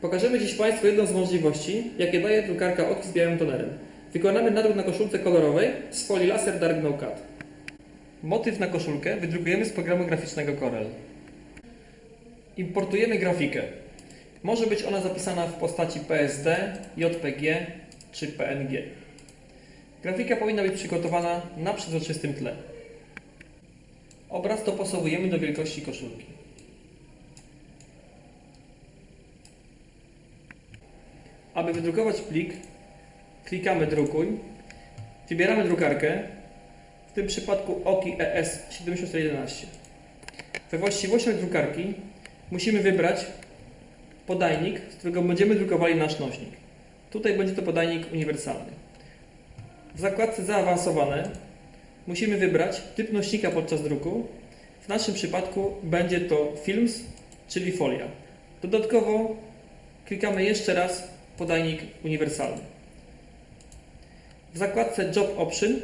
Pokażemy dziś Państwu jedną z możliwości, jakie daje drukarka z białym tonerem. Wykonamy nadruk na koszulce kolorowej z folii laser Dark No Cut. Motyw na koszulkę wydrukujemy z programu graficznego Corel. Importujemy grafikę. Może być ona zapisana w postaci PSD, JPG czy PNG. Grafika powinna być przygotowana na przezroczystym tle. Obraz dopasowujemy do wielkości koszulki. Aby wydrukować plik, klikamy drukuj, wybieramy drukarkę, w tym przypadku OKI E ES7411. We właściwościach drukarki musimy wybrać podajnik, z którego będziemy drukowali nasz nośnik. Tutaj będzie to podajnik uniwersalny. W zakładce zaawansowane musimy wybrać typ nośnika podczas druku. W naszym przypadku będzie to films, czyli folia. Dodatkowo klikamy jeszcze raz podajnik uniwersalny. W zakładce Job Option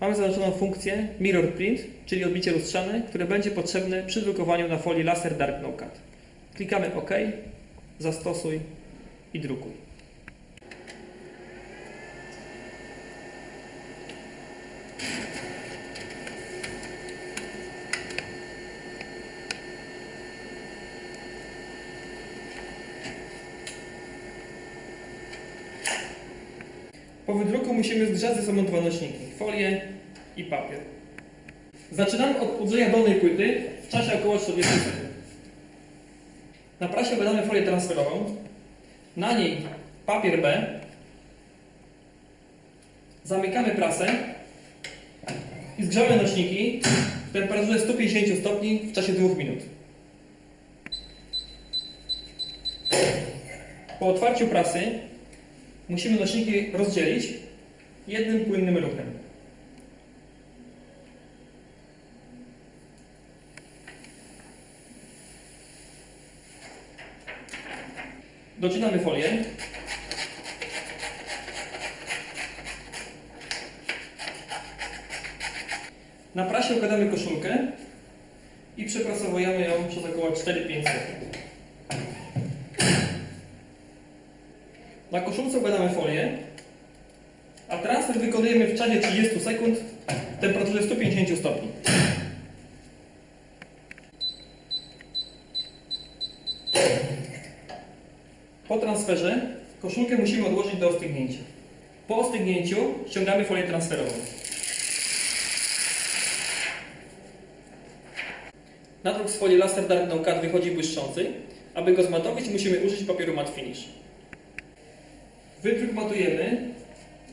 mamy zaznaczoną funkcję Mirror Print, czyli odbicie lustrzane, które będzie potrzebne przy drukowaniu na folii laser Dark No Cut. Klikamy OK, zastosuj i drukuj. Po wydruku musimy zgrzać ze sobą dwa nośniki, folię i papier. Zaczynamy od uderzenia dolnej płyty w czasie około 40 sekund. Na prasie badamy folię transferową, na niej papier B, zamykamy prasę i zgrzamy nośniki w temperaturze 150 stopni w czasie 2 minut. Po otwarciu prasy musimy nośniki rozdzielić jednym płynnym ruchem. Docinamy folię. Na prasie układamy koszulkę i przepracowujemy ją przez około 4-5 sekund. Na koszulce układamy folię, a transfer wykonujemy w czasie 30 sekund w temperaturze 150 stopni. Po transferze koszulkę musimy odłożyć do ostygnięcia. Po ostygnięciu ściągamy folię transferową. Nadruk z folii Laser Dark No Cut wychodzi błyszczący. Aby go zmatowić musimy użyć papieru Matte Finish. Wydruk matujemy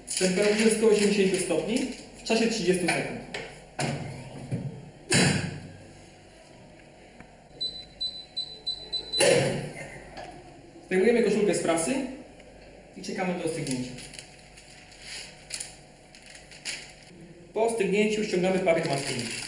w temperaturze 180 stopni w czasie 30 sekund. Zdejmujemy koszulkę z prasy i czekamy do ostygnięcia. Po ostygnięciu ściągamy papier maski.